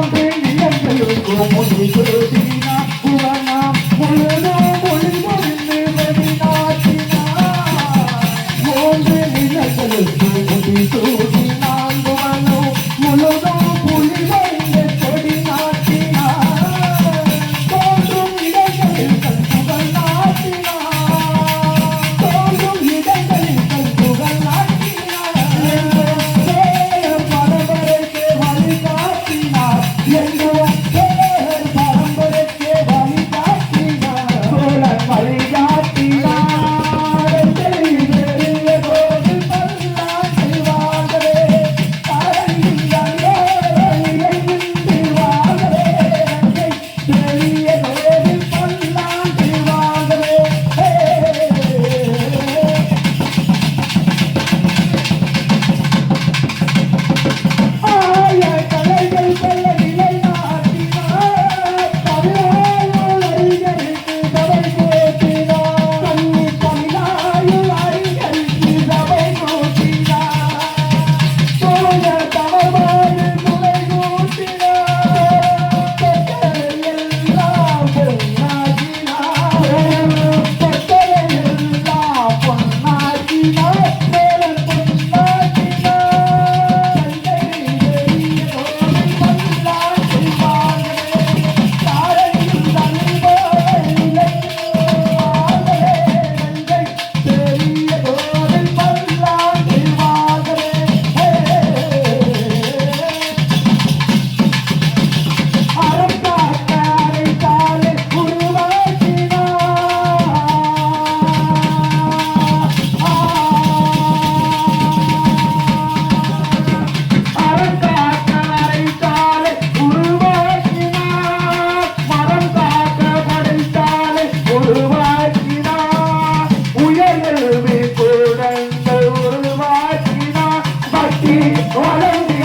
போன்றே இளங்கலுக்கும் முழு திருத்தினா புலனா முழுதும் Keep ti, ti,